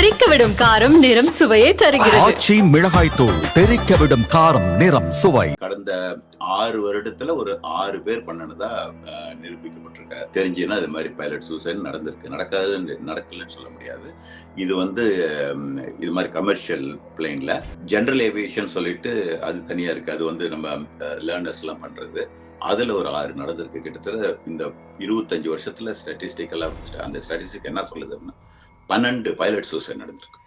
தெறிக்க விடும் காரம் நிறம் சுவையை தருகிறது. ஆச்சி மிளகாய் தூள் தெறிக்க விடும் காரம் நிறம் சுவை. கடந்த ஆறு வருடத்துல ஒரு ஆறு பேர் பண்ணனதா அஹ், நிரூபிக்கப்பட்டிருக்க. தெரிஞ்சுன்னா இது மாதிரி பைலட் சூசைட் நடந்திருக்கு. நடக்காது நடக்கலன்னு சொல்ல முடியாது. இது வந்து இது மாதிரி கமர்ஷியல் பிளேன்ல ஜெனரல் ஏவியேஷன் சொல்லிட்டு அது தனியா இருக்கு. அது வந்து நம்ம லேர்னர்ஸ் எல்லாம் பண்றது. அதுல ஒரு ஆறு நடந்திருக்கு. கிட்டத்தட்ட இந்த இருபத்தஞ்சு வருஷத்துல ஸ்டாட்டிஸ்டிக்கெல்லாம் அந்த ஸ்டாட்டிஸ்டிக் என்ன சொல்லுதுன்னா பன்னெண்டு பைலட் சூசைட் நடந்திருக்கு.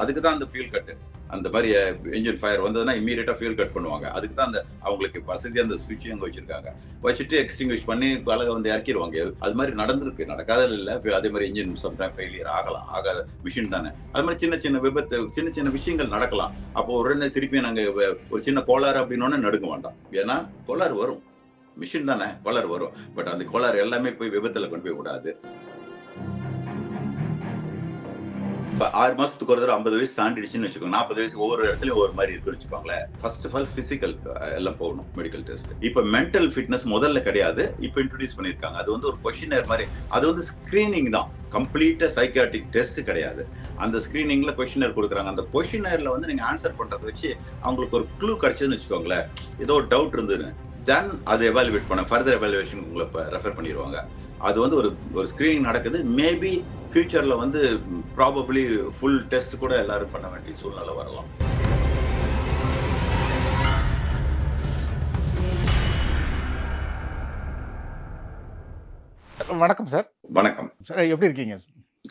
அதுக்கு தான் அந்த ஃபியூல் கட்டு அந்த மாதிரி uh, என்ஜின் ஃபயர் வந்ததுன்னா இமீடியட்டா ஃபியூல் கட் பண்ணுவாங்க. அதுக்கு தான் அந்த அவங்களுக்கு வசதி அந்த சுவிட்ச் அங்கே வச்சிருக்காங்க. வச்சுட்டு எக்ஸ்டிங்விஷ் பண்ணி பலகை வந்து இறக்கிடுவாங்க அது மாதிரி நடந்திருக்கு. நடக்காத இல்லை. அதே மாதிரி இன்ஜின் சம்டைம் ஃபெயிலியர் ஆகலாம். ஆகாத மிஷின் தானே. அது மாதிரி சின்ன சின்ன விபத்து சின்ன சின்ன விஷயங்கள் நடக்கலாம். அப்போ உடனே திருப்பி நாங்கள் ஒரு சின்ன கோளாறு அப்படின்னு நடுக்க வேண்டாம். ஏன்னா கோளாறு வரும். மிஷின் தானே? கோளாறு வரும். பட் அந்த கோளாறு எல்லாமே போய் விபத்துல கொண்டு போய் விடாது. இப்போ ஆறு மாசத்துக்கு ஒரு தடவை ஐம்பது வயசு தாண்டிடுச்சுன்னு வச்சுக்கோங்க. நாற்பது வயசு ஒவ்வொரு இடத்துலையும் ஒரு மாதிரி இருக்குன்னு வச்சுக்கோங்களேன். ஃபர்ஸ்ட் ஆஃப் ஆல் பிசிக்கல் எல்லாம் போகணும். மெடிக்கல் டெஸ்ட் இப்போ மென்டல் ஃபிட்னஸ் முதல்ல கிடையாது. இப்போ இன்ட்ரடியூஸ் பண்ணியிருக்காங்க. அது வந்து ஒரு கொஷினர் மாதிரி. அது வந்து ஸ்கிரீனிங் தான். கம்ப்ளீட்டாக சைக்காட்டிக் டெஸ்ட் கிடையாது. அந்த ஸ்க்ரீனிங்கில் கொஷினர் கொடுக்குறாங்க. அந்த கொஷினரில் வந்து நீங்கள் ஆன்சர் பண்ணுறத வச்சு அவங்களுக்கு ஒரு க்ளூ கிடச்சதுன்னு வச்சுக்கோங்களேன். ஏதோ ஒரு டவுட் இருந்ததுன்னு. தென் அதை எவாலுவேட் பண்ண ஃபர்தர் எவாலுவேஷன் உங்களை ரெஃபர் பண்ணிடுவாங்க. அது வந்து ஒரு ஒரு ஸ்கிரீனிங் நடக்குது. மேபி ஃபியூச்சர்ல வந்து ப்ராபப்ளி ஃபுல் டெஸ்ட் கூட எல்லாரும் பண்ண வேண்டிய சூழ்நிலை வரலாம். வணக்கம் சார். வணக்கம். சார் எப்படி இருக்கீங்க?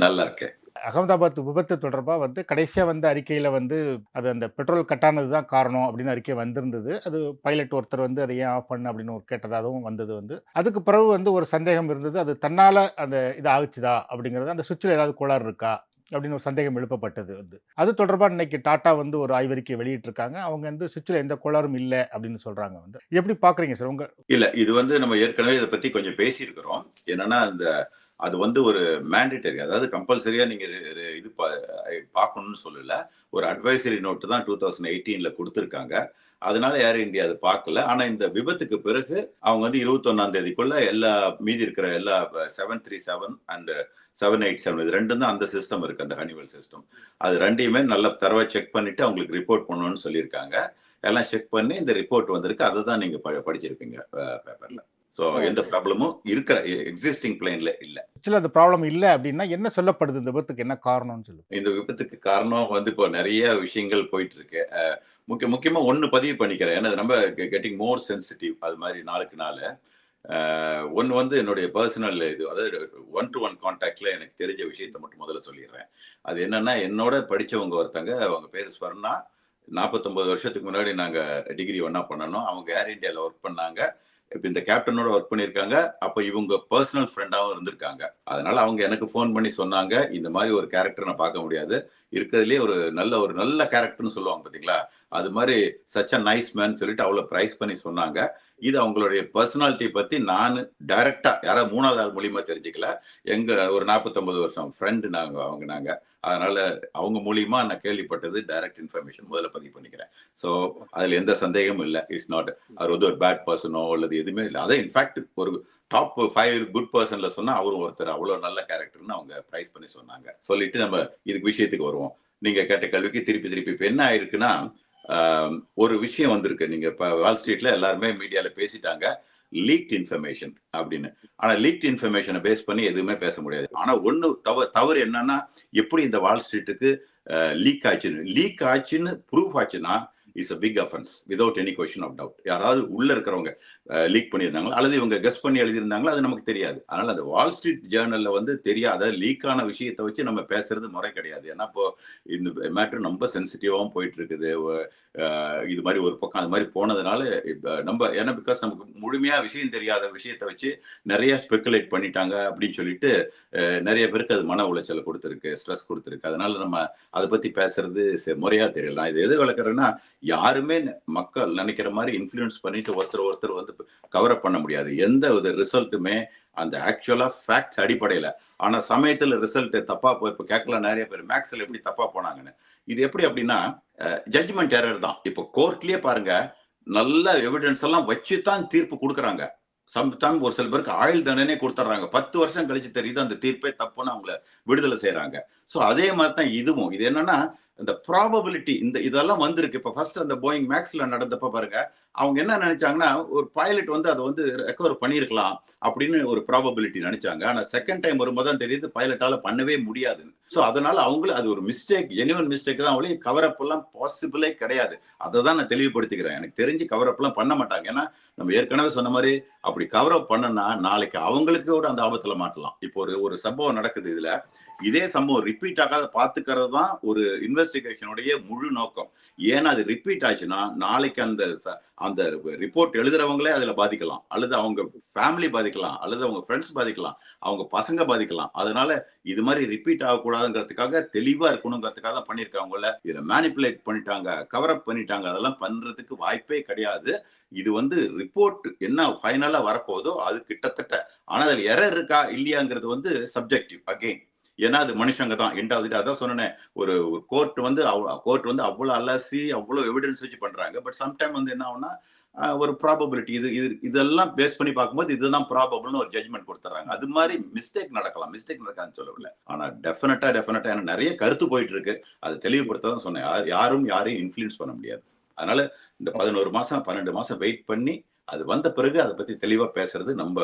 நல்லா இருக்கேன். அகமதாபாத் விபத்து தொடர்பாக வந்து கடைசியாக வந்த அறிக்கையில் வந்து அது அந்த பெட்ரோல் கட்டானது தான் காரணம் அப்படின்னு அறிக்கை வந்திருந்தது. அது பைலட் ஒருத்தர் வந்து அதை ஏன் ஆஃப் பண்ண? அப்படின்னு ஒரு கேட்டதாகவும் வந்தது வந்து. அதுக்கு பிறகு வந்து ஒரு சந்தேகம் இருந்தது. அது தன்னால் அந்த இது ஆகுச்சுதா? அப்படிங்கிறது அந்த சுவிட்சில் ஏதாவது கோளாறு இருக்கா? அப்படின்னு ஒரு சந்தேகம் எழுப்பப்பட்டது வந்து. அது தொடர்பாக இன்னைக்கு டாட்டா வந்து ஒரு ஆய்வறிக்கை வெளியிட்டிருக்காங்க. அவங்க வந்து சுவிட்சில் எந்த கோளாறும் இல்லை அப்படின்னு சொல்கிறாங்க வந்து. எப்படி பார்க்குறீங்க சார்? உங்கள் இல்ல இது வந்து நம்ம ஏற்கனவே இதை பத்தி கொஞ்சம் பேசியிருக்கிறோம். என்னன்னா அந்த அது வந்து ஒரு மேண்டேட்டரி அதாவது கம்பல்சரியா நீங்க இது பா- பார்க்கணும்னு சொல்லல. ஒரு அட்வைசரி நோட்டு தான் டூ தௌசண்ட் எயிட்டீன்ல கொடுத்துருக்காங்க. அதனால ஏர் இந்தியா அது பார்க்கல. ஆனா இந்த விபத்துக்கு பிறகு அவங்க வந்து இருபத்தொன்னாம் தேதிக்குள்ள எல்லா மீதி இருக்கிற எல்லா seven three seven and seven eight seven இது ரெண்டும் தான் அந்த சிஸ்டம் இருக்கு அந்த ஹனிவல் சிஸ்டம் அது ரெண்டையுமே நல்லா தரவா செக் பண்ணிட்டு அவங்களுக்கு ரிப்போர்ட் பண்ணணும்னு சொல்லியிருக்காங்க. எல்லாம் செக் பண்ணி இந்த ரிப்போர்ட் வந்திருக்கு. அதை தான் நீங்க ப- படிச்சிருப்பீங்க பேப்பர்ல ஸோ எந்த ப்ராப்ளமும் இருக்கிற எக்ஸிஸ்டிங் பிளேன்ல இல்ல. சுவிட்சில் அந்த ப்ராப்ளம் இல்லை அப்படின்னா என்ன சொல்லப்படுது? இந்த விபத்துக்கு என்ன காரணம்னு சொல்லு இந்த விபத்துக்கு காரணம் வந்து இப்போ நிறைய விஷயங்கள் போயிட்டு இருக்கு முக்கிய முக்கியமா ஒண்ணு பதிவு பண்ணிக்கிறேன். ஏன்னா ரொம்ப கெட்டிங் மோர் சென்சிட்டிவ் அது மாதிரி நாளுக்கு நாள். ஒன்று வந்து என்னுடைய பர்சனல் இது. அதாவது ஒன் டு ஒன் கான்டாக்ட்ல எனக்கு தெரிஞ்ச விஷயத்த மட்டும் முதல்ல சொல்லிடுறேன். அது என்னன்னா என்னோட படிச்சவங்க ஒருத்தங்க அவங்க பேர் ஸ்வர்ணா. நாற்பத்தொன்பது வருஷத்துக்கு முன்னாடி நாங்க டிகிரி ஒண்ணா பண்ணணும். அவங்க ஏர் இந்தியால ஒர்க் பண்ணாங்க. இப்போ இந்த கேப்டனோட ஒர்க் பண்ணியிருக்காங்க அப்போ இவங்க பர்சனல் ஃப்ரெண்டாகவும் இருந்திருக்காங்க. அதனால அவங்க எனக்கு ஃபோன் பண்ணி சொன்னாங்க. இந்த மாதிரி ஒரு கேரக்டர் நான் பார்க்க முடியாது. இருக்கிறதுலே ஒரு நல்ல ஒரு நல்ல கேரக்டர்னு சொல்லுவாங்க பார்த்தீங்களா அது மாதிரி சச் அ நைஸ் மேன் சொல்லிட்டு அவ்வளோ ப்ரைஸ் பண்ணி சொன்னாங்க. இது அவங்களுடைய பர்சனாலிட்டி பத்தி நான் டைரக்டா யாராவது மூணாவது ஆள் மூலியமா தெரிஞ்சுக்கல. எங்க ஒரு 49 வருஷம் ஃப்ரெண்டு நாங்க அவங்க நாங்க. அதனால அவங்க மூலியமா நான் கேள்விப்பட்டது டைரக்ட் இன்ஃபர்மேஷன் முதல்ல பதிவு பண்ணிக்கிறேன். ஸோ அதுல எந்த சந்தேகமும் இல்லை. இட்ஸ் நாட் அவர் வந்து ஒரு பேட் பர்சனோ அல்லது எதுவுமே இல்லை. அதான் இன்ஃபேக்ட் ஒரு டாப் ஃபைவ் குட் பர்சன்ல சொன்னா அவரும் ஒருத்தர் அவ்வளவு நல்ல கேரக்டர்னு அவங்க ப்ரைஸ் பண்ணி சொன்னாங்க. சொல்லிட்டு நம்ம இதுக்கு விஷயத்துக்கு வருவோம். நீங்க கேட்ட கல்விக்கு திருப்பி திருப்பி இப்போ என்ன ஆயிருக்குன்னா ஒரு விஷயம் வந்திருக்கு. நீங்க இப்ப வால் ஸ்ட்ரீட்ல எல்லாருமே மீடியால பேசிட்டாங்க. லீக்ட் இன்ஃபர்மேஷன் அப்படின்னு. ஆனா லீக்ட் இன்ஃபர்மேஷனை பேஸ் பண்ணி எதுவுமே பேச முடியாது. ஆனா ஒண்ணு தவறு தவறு என்னன்னா எப்படி இந்த வால் ஸ்ட்ரீட்டுக்கு லீக் ஆச்சுன்னு. லீக் ஆச்சுன்னு ப்ரூஃப் ஆச்சுன்னா is a big offence without any question of doubt யாராவது உள்ள இருக்கிறவங்க லீக் பண்ணியிருந்தாங்களோ அல்லது இவங்க கெஸ்ட் பண்ணி எழுதியிருந்தாங்களோ அது நமக்கு தெரியாது. அதனால அந்த வால் ஸ்ட்ரீட் ஜேர்னல்ல வந்து தெரியாத லீக்கான விஷயத்தை வச்சு நம்ம பேசுறது முறை கிடையாது. ஏன்னா இப்போ இந்த மேட்ரு ரொம்ப சென்சிட்டிவாகவும் போயிட்டு இருக்குது இது மாதிரி ஒரு பக்கம் அது மாதிரி போனதுனால நம்ம ஏன்னா பிகாஸ் நமக்கு முழுமையா விஷயம் தெரியாத விஷயத்தை வச்சு நிறைய ஸ்பெகுலேட் பண்ணிட்டாங்க அப்படின்னு சொல்லிட்டு நிறைய பேருக்கு அது மன உளைச்சலை கொடுத்துருக்கு ஸ்ட்ரெஸ் கொடுத்துருக்கு. அதனால நம்ம அதை பத்தி பேசுறது செ- முறையா தெரியல. நான் இது எது வளர்க்குறேன்னா யாருமே ந- மக்கள் நினைக்கிற மாதிரி இன்ஃப்ளூயன்ஸ் பண்ணிட்டு ஒருத்தர் ஒருத்தர் வந்து கவர் பண்ண முடியாது. எந்த வித ரிசல்ட்டுமே அந்த ஆக்சுவலா ஃபேக்ட் அடிப்படையில. ஆனா சமயத்துல ரிசல்ட் தப்பா போய் இப்ப கேட்கல நிறைய பேர். மேக்ஸ்ல எப்படி தப்பா போனாங்கன்னு. இது எப்படி அப்படின்னா ஜட்ஜ்மெண்ட் எரர் தான். இப்போ கோர்ட்லயே பாருங்க நல்ல எவிடன்ஸ் எல்லாம் வச்சு தான் தீர்ப்பு கொடுக்குறாங்க. சம்டைம் ஒரு சில பேருக்கு ஆயுள் தண்டனை கொடுத்துட்றாங்க பத்து வருஷம் கழிச்சு தெரியுது அந்த தீர்ப்பே தப்புன்னு அவங்கள விடுதலை செய்யறாங்க. ஸோ அதே மாதிரி தான் இதுவும். இது என்னன்னா இந்த ப்ராபபிலிட்டி இந்த இதெல்லாம் வந்திருக்கு. இப்போ ஃபர்ஸ்ட் அந்த போயிங் மேக்ஸ்ல நடந்தப்ப பாருங்க அவங்க என்ன நினைச்சாங்கன்னா ஒரு பைலட் வந்து அதை வந்து ரெக்கவர் பண்ணியிருக்கலாம் அப்படின்னு ஒரு ப்ராபபிலிட்டி நினைச்சாங்க. ஆனா செகண்ட் டைம் வரும்போது தான் தெரியுது பைலட்டால பண்ணவே முடியாதுன்னு ஸோ அதனால அவங்களும் அது ஒரு மிஸ்டேக் ஜெனுவன் மிஸ்டேக் தான் அவங்களே கவர் அப் எல்லாம் பாசிபிளே கிடையாது. அதை தான் நான் தெளிவுபடுத்திக்கிறேன். எனக்கு தெரிஞ்சு கவர் அப் எல்லாம் பண்ண மாட்டாங்க. ஏன்னா நம்ம ஏற்கனவே சொன்ன மாதிரி அப்படி கவர் அப் பண்ணனா நாளைக்கு அவங்களுக்கு கூட அந்த ஆபத்துல மாட்டலாம். இப்போ ஒரு ஒரு சம்பவம் நடக்குது இதுல. இதே சம்பவம் ரிப்பீட் ஆகாத பாத்துக்கிறது தான் ஒரு இன்வெஸ்டிகேஷனுடைய முழு நோக்கம். ஏன்னா அது ரிப்பீட் ஆச்சுன்னா நாளைக்கு அந்த அந்த ரிப்போர்ட் எழுதுறவங்களே அதுல பாதிக்கலாம். அல்லது அவங்க ஃபேமிலி பாதிக்கலாம். அல்லது அவங்க ஃப்ரெண்ட்ஸ் பாதிக்கலாம். அவங்க பசங்க பாதிக்கலாம். அதனால இது மாதிரி ரிப்பீட் ஆகக்கூடாதுங்கிறதுக்காக தெளிவா இருக்கணுங்கிறதுக்காக தான் பண்ணியிருக்காங்கல்ல. இதுல மேனிப்புலேட் பண்ணிட்டாங்க கவர் அப் பண்ணிட்டாங்க அதெல்லாம் பண்றதுக்கு வாய்ப்பே கிடையாது. இது வந்து ரிப்போர்ட் என்ன ஃபைனலா வரப்போதோ அது கிட்டத்தட்ட. ஆனா அதுல எரர் இருக்கா இல்லையாங்கிறது வந்து சப்ஜெக்டிவ் அகெயின் ஏன்னா அது மனுஷங்க தான் எண்டாவது அதான் சொன்னேன் ஒரு கோர்ட் வந்து கோர்ட் வந்து அவ்வளவு அலசி அவ்வளவு எவிடன்ஸ் வச்சு பண்றாங்க. பட் சம்டைம் வந்து என்ன ஆகும்னா ஒரு ப்ராபபிலிட்டி இது இது இதெல்லாம் பேஸ் பண்ணி பார்க்கும்போது இதுதான் ப்ராபபிள்னு ஒரு ஜட்மெண்ட் கொடுத்துறாங்க. அது மாதிரி மிஸ்டேக் நடக்கலாம். மிஸ்டேக் நடக்காதுன்னு சொல்லவில்லை. ஆனா டெஃபினட்டா டெஃபினட்டா எனக்கு நிறைய கருத்து போயிட்டு இருக்கு. அது தெளிவுபடுத்த தான் சொன்னேன். யார்- யாரும் யாரையும் இன்ஃப்ளூயன்ஸ் பண்ண முடியாது. அதனால இந்த பதினோரு மாசம் பன்னெண்டு மாசம் வெயிட் பண்ணி அது வந்த பிறகு அதை பத்தி தெளிவா பேசுறது நம்ம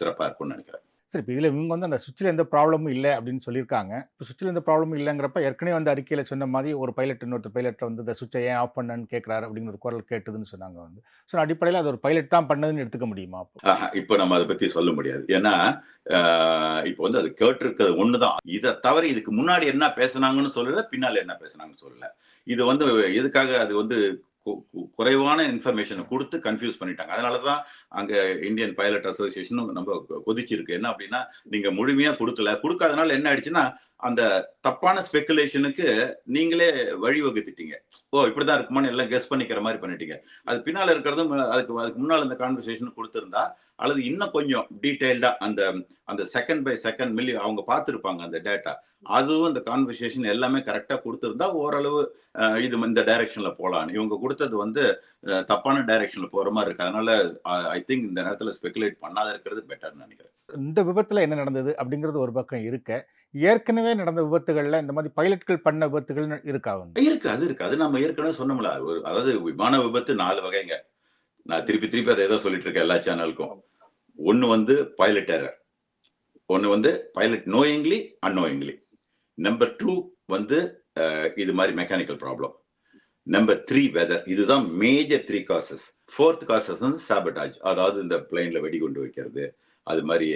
சிறப்பா இருக்கும்னு நினைக்கிறேன். சரி இப்போ இதில் இவங்க வந்து அந்த சுவிட்சில் எந்த ப்ராப்ளமும் இல்லை அப்படின்னு சொல்லியிருக்காங்க. இப்போ சுவிட்சில் எந்த ப்ராப்ளமும் இல்லைங்கிறப்ப ஏற்கனவே வந்து அறிக்கையில் சொன்ன மாதிரி ஒரு பைலட் இன்னொருத்தர் பைலட் வந்து இந்த சுவிட்சை ஏன் ஆஃப் பண்ணன்னு கேட்குறாரு அப்படிங்கிற ஒரு குரல் கேட்டதுன்னு சொன்னாங்க வந்து. ஸோ அடிப்படையில் அது ஒரு பைலட் தான் பண்ணதுன்னு எடுத்துக்க முடியுமா அப்போ? நம்ம அதை பற்றி சொல்ல முடியாது. ஏன்னா இப்போ வந்து அது கேட்டிருக்கிறது தான் இதை தவிர இதுக்கு முன்னாடி என்ன பேசுனாங்கன்னு சொல்லல பின்னால் என்ன பேசுனாங்கன்னு சொல்லல. இது வந்து எதுக்காக அது வந்து குறைவான இன்ஃபர்மேஷனை கொடுத்து கன்ஃபியூஸ் பண்ணிட்டாங்க. அதனாலதான் அங்கே இந்தியன் பைலட் அசோசியேஷனும் நம்ம கொதிச்சிருக்கு. என்ன அப்படின்னா நீங்க முழுமையாக கொடுக்கல. கொடுக்காதனால என்ன ஆயிடுச்சுன்னா அந்த தப்பான ஸ்பெகுலேஷனுக்கு நீங்களே வழிவகுத்துட்டீங்க ஓ இப்படிதான் இருக்குமான்னு எல்லாம் கெஸ் பண்ணிக்கிற மாதிரி பண்ணிட்டீங்க. அது பின்னால் இருக்கிறதும் அதுக்கு அதுக்கு முன்னால் இந்த கான்வர்சேஷன் கொடுத்துருந்தா அல்லது இன்னும் கொஞ்சம் டீட்டெயில்டா அந்த அந்த செகண்ட் பை செகண்ட் மில்லி அவங்க பார்த்துருப்பாங்க அந்த டேட்டா அதுவும் இந்த கான்வர்சேஷன் எல்லாமே கரெக்டாக கொடுத்துருந்தா ஓரளவு இது இந்த டைரக்ஷன்ல போகலான்னு இவங்க கொடுத்தது வந்து தப்பான டைரக்ஷன்ல போற மாதிரி இருக்கு. அதனால ஐ திங்க் இந்த நேரத்தில் ஸ்பெகுலேட் பண்ணாத இருக்கிறது பெட்டர்னு நினைக்கிறேன். இந்த விபத்தில் என்ன நடந்தது அப்படிங்கிறது ஒரு பக்கம் இருக்க. ஏற்கனவே நடந்த விபத்துகளில் இந்த மாதிரி பைலட்கள் பண்ண விபத்துகள் இருக்கா இருக்கு அது இருக்கு. அது நம்ம ஏற்கனவே சொன்னோம்ல. ஒரு- அதாவது விமான விபத்து நாலு வகைங்க. நான் திருப்பி திருப்பி அதை ஏதோ சொல்லிட்டு இருக்கேன் எல்லா சேனலுக்கும் ஒன்னு வந்து பைலட் எரர் ஒன்னு வந்து pilot knowingly unknowingly number two வந்து இது மாதிரி mechanical problem number three weather இதுதான் major three causes fourth causes வந்து சாபட்டாஜ் அதாவது இந்த பிளைன்ல வெடிகுண்டு வைக்கிறது. அது மாதிரி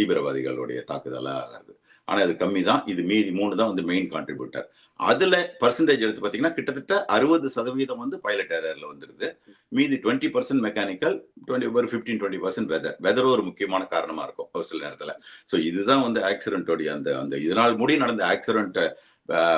தீவிரவாதிகளுடைய தாக்குதலாக ஆகிறது ஆனால் அது கம்மி தான் இது மீதி மூணு தான் வந்து மெயின் கான்ட்ரிபியூட்டர் அதுல பர்சன்டேஜ் எடுத்து பார்த்தீங்கன்னா கிட்டத்தட்ட அறுபது சதவீதம் வந்து பைலட் ஏரர்ல வந்துருது. மீதி டுவெண்ட்டி பர்சன்ட் மெக்கானிக்கல் டுவெண்ட்டி ஒரு ஃபிஃப்டீன் டுவெண்ட்டி பர்சன்ட் வெதர் வெதரும் ஒரு முக்கியமான காரணமா இருக்கும் ஒரு சில நேரத்தில். ஸோ இதுதான் வந்து ஆக்சிடென்ட்டோடைய அந்த அந்த இதனால் முடி நடந்த ஆக்சிடென்ட்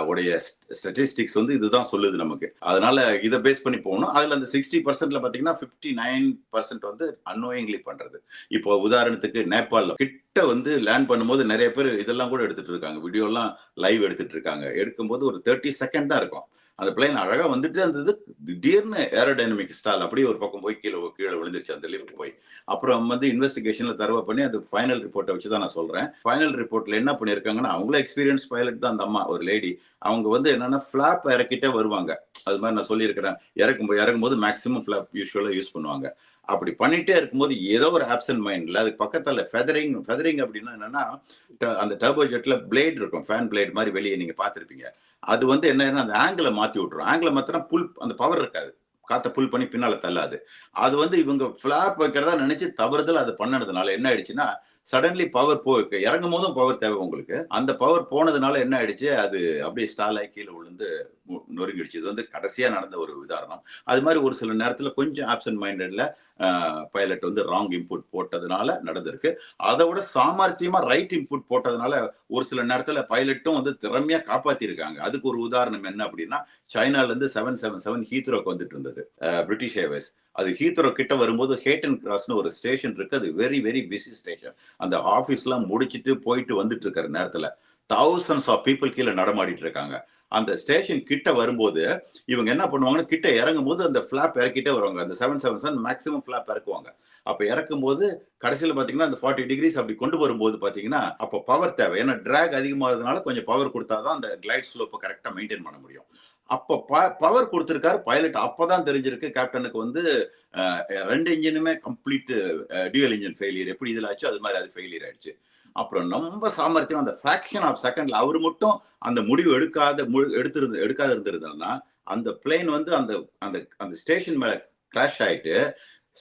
உடைய ஸ்டட்டிஸ்டிக்ஸ் வந்து இதுதான் சொல்லுது நமக்கு. அதனால இதை பேஸ் பண்ணி போகணும். அதில் அந்த சிக்ஸ்டி பர்சன்ட்ல பார்த்தீங்கன்னா ஃபிஃப்டி நைன் பர்சன்ட் வந்து அன்னோயிங்லி பண்றது. இப்போ உதாரணத்துக்கு நேபாளில் கிட்ட வந்து லேண்ட் பண்ணும்போது நிறைய பேர் இதெல்லாம் கூட எடுத்துட்டு இருக்காங்க. வீடியோ எல்லாம் லைவ் எடுத்துட்டு இருக்காங்க. எடுக்கும்போது ஒரு தேர்ட்டி செகண்ட் தான் இருக்கும். அந்த பிளைன் அழகா வந்துட்டு இருந்தது திடீர்னு ஏரோடைனமிக் ஸ்டால் அப்படியே ஒரு பக்கம் போய் கீழே கீழே விழுந்துருச்சு அந்த லிஃப்ட் போய். அப்புறம் வந்து இன்வெஸ்டிகேஷன்ல தருவா பண்ணி அது ஃபைனல் ரிப்போர்ட்டை வச்சு தான் நான் சொல்றேன். ஃபைனல் ரிப்போர்ட்ல என்ன பண்ணியிருக்காங்கன்னா அவங்களே எக்ஸ்பீரியன்ஸ் பைலட் தான் அந்த அம்மா ஒரு லேடி அவங்க வந்து என்னன்னா ஃபிளாப் இறக்கிட்டே வருவாங்க. அது மாதிரி நான் சொல்லியிருக்கிறேன். இறக்கும் இறங்கும்போது மேக்ஸிமம் ஃபிளாப் யூஸ்வலாக யூஸ் பண்ணுவாங்க. அப்படி பண்ணிட்டே இருக்கும்போது ஏதோ ஒரு ஆப்சன்ட் மைண்ட்ல அதுக்கு பக்கத்துல ஃபெதரிங் ஃபெதரிங் அப்படின்னா என்னன்னா ட- அந்த டர்போ ஜெட்ல பிளேட் இருக்கும் ஃபேன் பிளேட் மாதிரி வெளியே நீங்க பார்த்துருப்பீங்க. அது வந்து என்ன அந்த ஆங்கிளை மாத்தி விட்டுரும். ஆங்கிளை மாத்தினா புல் அந்த பவர் இருக்காது. காத்த புல் பண்ணி பின்னால தள்ளாது. அது வந்து இவங்க ஃபிளாப் வைக்கிறதா நினைச்சு தவறுதல் அது பண்ணதுனால என்ன ஆயிடுச்சுன்னா சடன்லி பவர் போ இறங்கும் போதும் பவர் தேவை உங்களுக்கு. அந்த பவர் போனதுனால என்ன ஆயிடுச்சு அது அப்படியே ஸ்டால் ஆகி கீழே விழுந்து நொறுங்கிடுச்சு. இது வந்து கடைசியா நடந்த ஒரு உதாரணம். அது மாதிரி ஒரு சில நேரத்தில் கொஞ்சம் ஆப்சன்ட் மைண்டட்ல பைலட் வந்து ராங் இன்புட் போட்டதுனால நடந்திருக்கு. அதை விட சாமர்த்தியமா ரைட் இன்புட் போட்டதுனால ஒரு சில நேரத்துல பைலட்டும் வந்து திறமையா காப்பாத்திருக்காங்க. அதுக்கு ஒரு உதாரணம் என்ன அப்படின்னா சைனால இருந்து செவன் செவன் செவன் ஹீத்ரோக்கு வந்துட்டு இருந்தது. பிரிட்டிஷ் ஏர்வேஸ் அது ஹீத்ரோ கிட்ட வரும்போது ஹேட்டன் கிராஸ்னு ஒரு ஸ்டேஷன் இருக்கு. அது வெரி வெரி பிஸி ஸ்டேஷன் அந்த ஆஃபீஸ்லாம் முடிச்சிட்டு போயிட்டு வந்துட்டு இருக்கிற நேரத்துல தௌசண்ட்ஸ் ஆஃப் பீப்புள் கீழே நடமாடிட்டு இருக்காங்க. அந்த ஸ்டேஷன் கிட்ட வரும்போது இவங்க என்ன பண்ணுவாங்கன்னா கிட்ட இறங்கும் போது அந்த ஃபிளாப் இறக்கிட்டே வருவாங்க. அந்த seven seven seven maximum flap இறக்குவாங்க. அப்போ இறக்கும் போது கடைசியில் பார்த்தீங்கன்னா அந்த ஃபார்ட்டி டிகிரிஸ் அப்படி கொண்டு வரும்போது பார்த்தீங்கன்னா அப்போ பவர் தேவை. ஏன்னா ட்ராக் அதிகமாகிறதுனால கொஞ்சம் பவர் கொடுத்தாதான் அந்த கிளைட் ஸ்லோப்பை கரெக்டாக மெயின்டைன் பண்ண முடியும். அப்போ ப பவர் கொடுத்துருக்காரு பைலட் அப்போ தான் தெரிஞ்சிருக்கு கேப்டனுக்கு வந்து ரெண்டு இன்ஜினுமே கம்ப்ளீட் டியூயல் இன்ஜின் ஃபெயிலியர் எப்படி இதில் ஆச்சு அது மாதிரி அது ஃபெயிலியர் ஆயிடுச்சு. அப்புறம் ரொம்ப சாமர்த்தியம். அந்த ஃபிராக்ஷன் ஆஃப் செகண்ட்ல அவர் மட்டும் அந்த முடிவு எடுக்காத எடுத்திருந்து எடுக்காத இருந்திருந்தா அந்த பிளேன் வந்து அந்த அந்த அந்த ஸ்டேஷன் மேல கிராஷ் ஆயிட்டு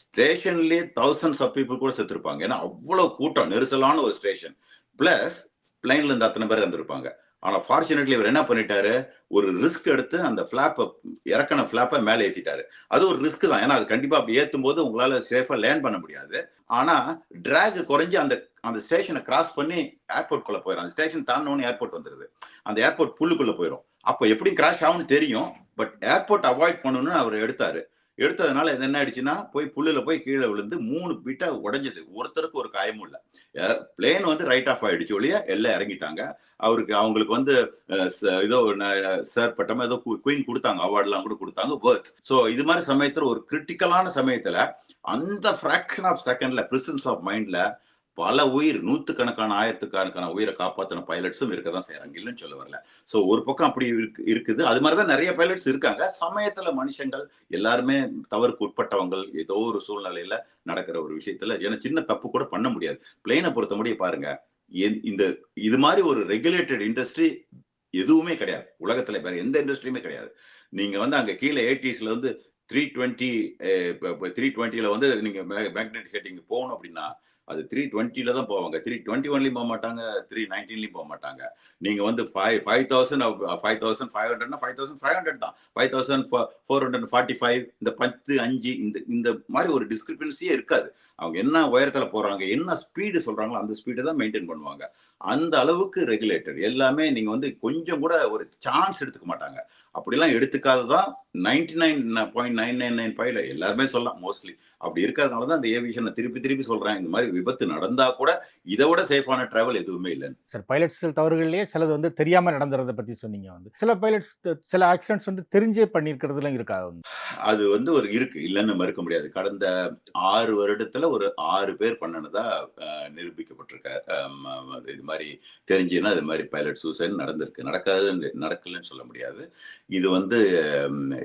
ஸ்டேஷன்லயே தௌசண்ட்ஸ் ஆஃப் பீப்புள் கூட செத்துருப்பாங்க. ஏன்னா அவ்வளவு கூட்டம் நெரிசலான ஒரு ஸ்டேஷன் பிளஸ் பிளைன்ல இருந்து அத்தனை பேர் இருந்திருப்பாங்க ஆனால் ஃபார்ச்சுனேட்லி இவர் என்ன பண்ணிட்டாரு? ஒரு ரிஸ்க் எடுத்து அந்த ஃபிளாப்பை இறக்கின ஃபிளாப்பை மேலே ஏற்றிட்டாரு அது ஒரு ரிஸ்க் தான். ஏன்னா அது கண்டிப்பாக அப்படி ஏற்றும் போது உங்களால் சேஃபாக லேண்ட் பண்ண முடியாது. ஆனால் ட்ராக் குறைஞ்சி அந்த அந்த ஸ்டேஷனை கிராஸ் பண்ணி ஏர்போர்ட் குள்ள போயிடும் அந்த ஸ்டேஷன் தாண்டோன்னு ஏர்போர்ட் வந்துருது. அந்த ஏர்போர்ட் புல்லுக்குள்ளே போயிடும் அப்போ எப்படி கிராஷ் ஆகும்னு தெரியும். பட் ஏர்போர்ட் அவாய்ட் பண்ணணும்னு அவர் எடுத்தாரு. எடுத்ததுனால இது என்ன ஆயிடுச்சுன்னா போய் புல்லுல போய் கீழே விழுந்து மூணு பீட்டா உடஞ்சது. ஒருத்தருக்கு ஒரு காயமும் இல்லை. பிளேன் வந்து ரைட் ஆஃப் ஆயிடுச்சு ஒழிய எல்லாம் இறங்கிட்டாங்க. அவருக்கு அவங்களுக்கு வந்து ச- ஏதோ சார் பட்டமா ஏதோ குயின் கொடுத்தாங்க. அவார்ட்லாம் கூட கொடுத்தாங்க. பர்த் ஸோ இது மாதிரி சமயத்துல ஒரு கிரிட்டிக்கலான சமயத்துல அந்த ஃப்ராக்ஷன் ஆஃப் செகண்ட்ல பிரசன்ஸ் ஆஃப் மைண்ட்ல பல உயிர் நூத்துக்கணக்கான ஆயிரத்துக்கணக்கான உயிரை காப்பாற்றின பைலட்ஸும் இருக்க தான் செய்யறாங்க இல்லைன்னு சொல்ல வரல. ஸோ ஒரு பக்கம் அப்படி இருக்கு இருக்குது. அது மாதிரி தான் நிறைய பைலட்ஸ் இருக்காங்க. சமயத்துல மனுஷங்கள் எல்லாருமே தவறுக்கு உட்பட்டவங்கள் ஏதோ ஒரு சூழ்நிலையில நடக்கிற ஒரு விஷயத்துல ஏன்னா சின்ன தப்பு கூட பண்ண முடியாது. பிளெயினை பொறுத்த முடிய பாருங்க எந்- இந்த இது மாதிரி ஒரு ரெகுலேட்டட் இண்டஸ்ட்ரி எதுவுமே கிடையாது. உலகத்துல வேற எந்த இண்டஸ்ட்ரியுமே கிடையாது. நீங்க வந்து அங்க கீழே எயிட்டிஸ்ல வந்து த்ரீ டுவெண்ட்டி த்ரீ டுவெண்ட்டியில் வந்து நீங்க மேக்னெட் ஹெட்டிங் போகணும் அப்படின்னா அது த்ரீ டுவெண்ட்டில தான் போவாங்க. த்ரீ டுவெண்ட்டி ஒன்லையும் போக மாட்டாங்க த்ரீ நைன்டீன்லையும் போக மாட்டாங்க. நீங்கள் வந்து five five thousand five thousand five ஹண்ட்ரட்னா five thousand five hundred தான். Five thousand four hundred forty five இந்த பத்து அஞ்சு இந்த இந்த மாதிரி ஒரு டிஸ்கிரிபன்சியே இருக்காது. அவங்க என்ன உயரத்தில் போகிறாங்க என்ன ஸ்பீடு சொல்கிறாங்களோ அந்த ஸ்பீடு தான் மெயின்டைன் பண்ணுவாங்க. அந்த அளவுக்கு ரெகுலேட்டட் எல்லாமே நீங்கள் வந்து கொஞ்சம் கூட ஒரு சான்ஸ் எடுத்துக்க மாட்டாங்க. அப்படிலாம் எடுத்துக்காததான் ninety nine point nine nine nine ஃபைவ்ல எல்லாருமே சொல்லலாம் மோஸ்ட்லி அப்படி இருக்கிறதுனால தான் இந்த ஏவியேஷனை திருப்பி திருப்பி சொல்றேன் இந்த மாதிரி விபத்து நடந்தா கூட இதை விட சேஃபான டிராவல் எதுவுமே இல்லைன்னு. சார் பைலட்ஸ் தவறுகள்லயே சிலது வந்து தெரியாம நடந்துறத பத்தி சொன்னீங்க வந்து. சில பைலட்ஸ் சில ஆக்சிடென்ட்ஸ் வந்து தெரிஞ்சே பண்ணியிருக்கிறதுலாம் இருக்கா அது வந்து ஒரு இருக்கு இல்லைன்னு மறுக்க முடியாது. கடந்த ஆறு வருடத்துல ஒரு ஆறு பேர் பண்ணனதா நிரூபிக்கப்பட்டிருக்க. இது மாதிரி தெரிஞ்சுன்னா இது மாதிரி பைலட் சூசைட் நடந்திருக்கு. நடக்காது நடக்கலன்னு சொல்ல முடியாது. இது வந்து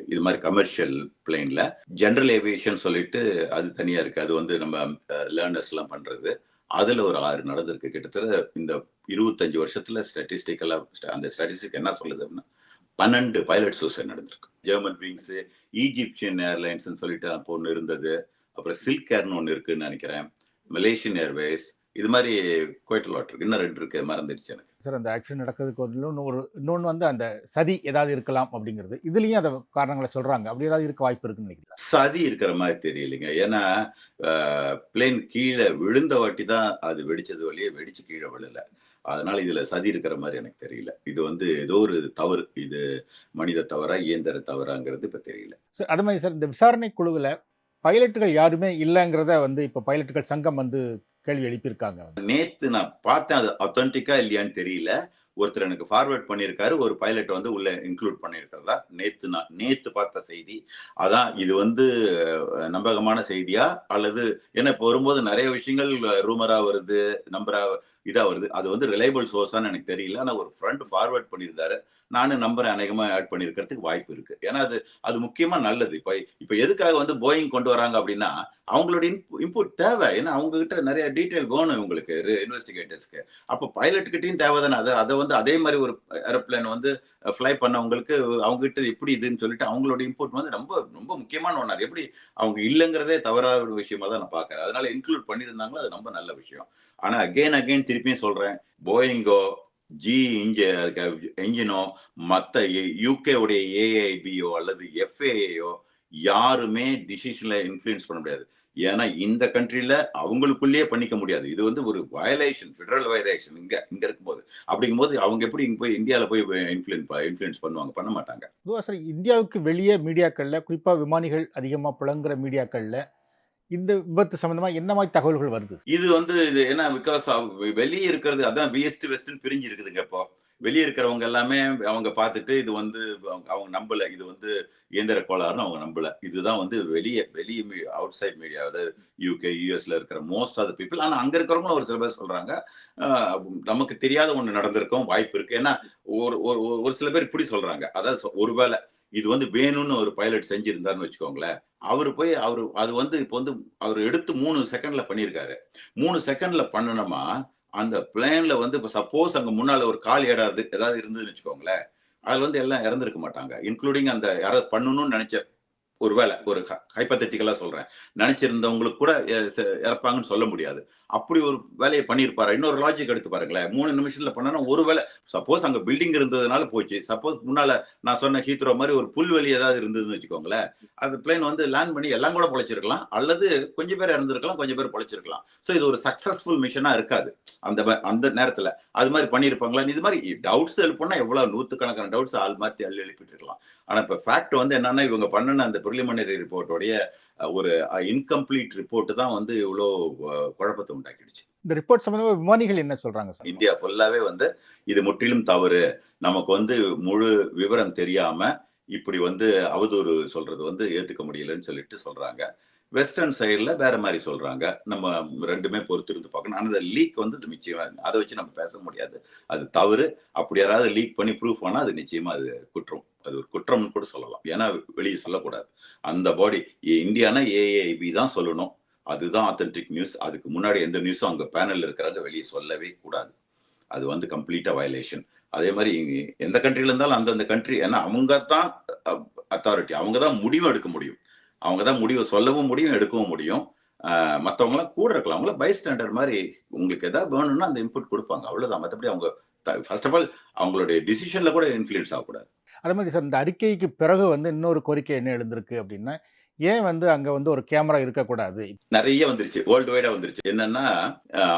இது மாதிரி கமர்ஷியல் பிளேன்ல ஜென்ரல் ஏவியேஷன் சொல்லிட்டு அது தனியா இருக்கு. அது வந்து நம்ம லேர்னர்ஸ் எல்லாம் பண்றது. அதுல ஒரு ஆறு நடந்திருக்கு. கிட்டத்தட்ட இந்த இருபத்தஞ்சு வருஷத்துல ஸ்டாட்டிஸ்டிக்கலா அந்த ஸ்டாட்டிஸ்டிக் என்ன சொல்லுது அப்படின்னா பன்னெண்டு பைலட் சூசைட் நடந்திருக்கு. ஜெர்மன் விங்ஸ் ஈஜிப்சியன் ஏர்லைன்ஸ் சொல்லிட்டு அப்போ ஒன்று இருந்தது. அப்புறம் சில்க் ஏர்னு ஒன்று இருக்குன்னு நினைக்கிறேன். மலேசியன் ஏர்வேஸ் இது மாதிரி குவைட் லாட் இன்னும் ரெண்டு இருக்கு. மறந்துடுச்சு எனக்கு. சார் அந்த ஆக்சிடென்ட் நடக்கிறதுக்கு ஒரு இன்னொன்று ஒரு இன்னொன்று வந்து அந்த சதி ஏதாவது இருக்கலாம் அப்படிங்கிறது. இதுலயும் அந்த காரணங்களை சொல்றாங்க. அப்படி ஏதாவது இருக்க வாய்ப்பு இருக்குன்னு நினைக்கிறேன் சதி இருக்கிற மாதிரி தெரியலைங்க. ஏன்னா பிளேன் கீழே விழுந்த வாட்டி தான் அது வெடிச்சது வழியே வெடிச்சு கீழே விழல. அதனால இதுல சதி இருக்கிற மாதிரி எனக்கு தெரியல. இது வந்து ஏதோ ஒரு தவறு. இது மனித தவறா இயந்திர தவறாங்கிறது இப்ப தெரியல. சார் அது மாதிரி சார் இந்த விசாரணை குழுவில் பைலட்டுகள் யாருமே இல்லைங்கிறத வந்து இப்போ பைலட்டுகள் சங்கம் வந்து கேள்வி எழுப்பியிருக்காங்க. நேத்து நான் பார்த்தேன் அது அத்தன்டிக்கா இல்லையான்னு தெரியல. ஒருத்தர் எனக்கு ஃபார்வர்ட் பண்ணியிருக்காரு ஒரு பைலட் வந்து உள்ள இன்க்ளூட் பண்ணியிருக்கிறதா? நேத்து நான் நேத்து பார்த்த செய்தி. அதான் இது வந்து நம்பகமான செய்தியா? அல்லது ஏன்னா இப்போ வரும்போது நிறைய விஷயங்கள் ரூமரா வருது நம்பரா இதா வருது. அது வந்து ரிலையபிள் சோர்ஸான்னு எனக்கு தெரியல. ஆனா ஒரு ஃப்ரெண்ட் ஃபார்வர்ட் பண்ணியிருந்தாரு. நானும் நம்பரை அநேகமாக ஆட் பண்ணியிருக்கிறதுக்கு வாய்ப்பு இருக்கு. ஏன்னா அது அது முக்கியமா நல்லது. இப்போ இப்போ எதுக்காக வந்து போயிங் கொண்டு வராங்க அப்படின்னா அவங்களோட இன்புட் தேவை. ஏன்னா அவங்க கிட்ட நிறைய டீட்டெயில் வேணும் இவங்களுக்கு இன்வெஸ்டிகேட்டர்ஸ்க்கு அப்போ பைலட் கிட்டயும் தேவை தானே. அது அதை வந்து அதே மாதிரி ஒரு ஏரோப்ளேன் வந்து ஃப்ளை பண்ணவங்களுக்கு அவங்க கிட்ட எப்படி இதுன்னு சொல்லிட்டு அவங்களோட இன்புட் வந்து ரொம்ப ரொம்ப முக்கியமான ஒன்று அது எப்படி அவங்க இல்லைங்கிறதே தவறான ஒரு விஷயமா தான் நான் பார்க்குறேன். அதனால இன்க்ளூட் பண்ணியிருந்தாங்களோ அது ரொம்ப நல்ல விஷயம். ஆனால் அகைன் அகைன் திருப்பியும் சொல்கிறேன் போயிங்கோ ஜி இன்ஜின் என்ஜினோ மற்ற யூகே உடைய ஏஐபியோ அல்லது எஃப்ஏஏயோ யாருமே டிசிஷன்ல இன்ஃப்ளூயன்ஸ் பண்ண முடியாது. ஏன்னா இந்த கண்ட்ரியில அவங்களுக்குள்ளேயே பண்ணிக்க முடியாது. இது வந்து ஒரு வயலேஷன் ஃபெடரல் வயலேஷன் இங்க இங்க இருக்கும்போது. அப்படிங்கும்போது அவங்க எப்படி இங்க போய் இந்தியால போய் இன்ஃப்ளூயன்ஸ் இன்ஃப்ளூயன்ஸ் பண்ணுவாங்க? பண்ண மாட்டாங்க. சார் இந்தியாவுக்கு வெளியே மீடியாக்களில் குறிப்பாக விமானிகள் அதிகமாக புழங்குற மீடியாக்களில் இந்த விபத்து சம்பந்தமா என்ன மாதிரி தகவல்கள் வருது? இது வந்து இது என்ன பிகாஸ் வெளியே இருக்கிறது அதான் வெஸ்ட் வெஸ்ட்னு பிரிஞ்சு இருக்குதுங்க இப்போ. வெளியே இருக்கிறவங்க எல்லாமே அவங்க பார்த்துட்டு இது வந்து அவங்க- நம்பல. இது வந்து இயந்திர கோளாறுன்னு அவங்க நம்பல. இதுதான் வந்து வெளியே வெளியே அவுட் சைட் மீடியா அதாவது யூகே யூஎஸ்ல இருக்கிற மோஸ்ட் ஆஃப் த பீப்புள் ஆனா அங்க இருக்கிறவங்களும் ஒரு சில பேர் சொல்றாங்க நமக்கு தெரியாத ஒண்ணு நடந்திருக்கும் வாய்ப்பு இருக்கு. ஏன்னா ஒரு ஒரு ஒரு- சில பேர் இப்படி சொல்றாங்க. அதாவது ஒருவேளை இது வந்து வேணும்னு ஒரு பைலட் செஞ்சிருந்தாருன்னு வச்சுக்கோங்களேன் அவர் போய் அவர் அது வந்து இப்போ வந்து அவர் எடுத்து மூணு செகண்ட்ல பண்ணியிருக்காரு. மூணு செகண்ட்ல பண்ணணுமா அந்த பிளேன்ல வந்து இப்போ சப்போஸ் அங்க முன்னால ஒரு கால் ஏடாது ஏதாவது இருந்ததுன்னு வச்சுக்கோங்களேன் அதுல வந்து எல்லாம் இறந்துருக்க மாட்டாங்க இன்க்ளூடிங் அந்த யாராவது பண்ணணும்னு நினைச்ச ஒருவேளை ஒரு ஹைப்பத்தட்டிக்கலா சொல்றேன். நினைச்சிருந்தவங்களுக்கு கூட இறப்பாங்கன்னு சொல்ல முடியாது. அப்படி ஒரு வேலையை பண்ணியிருப்பாரு? இன்னொரு லாஜிக் எடுத்து பாருங்களேன். மூணு நிமிஷத்துல பண்ணனா ஒரு வேலை சப்போஸ் அங்க பில்டிங் இருந்ததுனால போச்சு. சப்போஸ் முன்னால நான் சொன்ன ஹீத்ரோ மாதிரி ஒரு புல்வெளி ஏதாவது இருந்ததுன்னு வச்சுக்கோங்களேன். அந்த பிளேன் வந்து லேண்ட் பண்ணி எல்லாம் கூட பொழைச்சிருக்கலாம். அல்லது கொஞ்சம் பேர் இறந்துருக்கலாம் கொஞ்சம் பேர் பொழைச்சிருக்கலாம். ஸோ இது ஒரு சக்சஸ்ஃபுல் மிஷனா இருக்காது. அந்த அந்த நேரத்துல. அது மாதிரி பண்ணியிருப்பாங்களா? இது மாதிரி டவுட்ஸ் எழுப்புனா எவ்வளவு நூத்துக்கணக்கான டவுட்ஸ் ஆள் மாத்தி அள்ளி எழுப்பிட்டு இருக்கலாம். ஆனா இப்ப ஃபேக்ட் வந்து என்னன்னா இவங்க பண்ணன அந்த ப்ரிலிமினரி ரிப்போர்ட்டோடைய ஒரு இன்கம்ப்ளீட் ரிப்போர்ட் தான் வந்து இவ்வளோ குழப்பத்தை உண்டாக்கிடுச்சு. இந்த ரிப்போர்ட் சம்பந்தமா விமானிகள் என்ன சொல்றாங்க சார்? இந்தியா ஃபுல்லாவே வந்து இது முற்றிலும் தவறு. நமக்கு வந்து முழு விவரம் தெரியாம இப்படி வந்து அவதூறு சொல்றது வந்து ஏத்துக்க முடியலன்னு சொல்லிட்டு சொல்றாங்க. வெஸ்டர்ன் சைடுல வேற மாதிரி சொல்றாங்க. நம்ம ரெண்டுமே பொறுத்து இருந்து பார்க்கணும். ஆனா அந்த லீக் வந்து இது நிச்சயமா அதை வச்சு நம்ம பேச முடியாது. அது தவறு. அப்படி யாராவது லீக் பண்ணி ப்ரூஃப் பண்ணா அது நிச்சயமா அது குற்றம். அது ஒரு குற்றம்னு கூட சொல்லலாம். ஏன்னா வெளியே சொல்லக்கூடாது. அந்த பாடி இந்தியானா ஏஏஐபி தான் சொல்லணும். அதுதான் அத்தன்டிக் நியூஸ் அதுக்கு முன்னாடி எந்த நியூஸும் அங்கே பேனலில் இருக்கிறாங்க வெளியே சொல்லவே கூடாது. அது வந்து கம்ப்ளீட்டா வயலேஷன் அதே மாதிரி எந்த கண்ட்ரில இருந்தாலும் அந்தந்த கண்ட்ரி ஏன்னா அவங்க தான் அத்தாரிட்டி அவங்க தான் முடிவு எடுக்க முடியும். அவங்க தான் முடிவை சொல்லவும் முடியும் எடுக்கவும் முடியும். மற்றவங்களாம் கூட இருக்கலாம். அவங்கள பைஸ்டாண்டர் மாதிரி உங்களுக்கு எதாவது வேணும்னா அந்த இன்புட் கொடுப்பாங்க. அவ்வளோதான் மற்றபடி அவங்க ஃபர்ஸ்ட் ஆஃப் ஆல் அவங்களுடைய டிசிஷன்ல கூட இன்ஃப்ளூயன்ஸ் ஆகக்கூடாது. அதே மாதிரி சார் இந்த அறிக்கைக்கு பிறகு வந்து இன்னொரு கோரிக்கை என்ன எழுந்திருக்கு அப்படின்னா ஏன் வந்து அங்க வந்து ஒரு கேமரா இருக்கக்கூடாது? நிறைய வந்துருச்சு. வேர்ல்டு வைடா வந்துருச்சு. என்னன்னா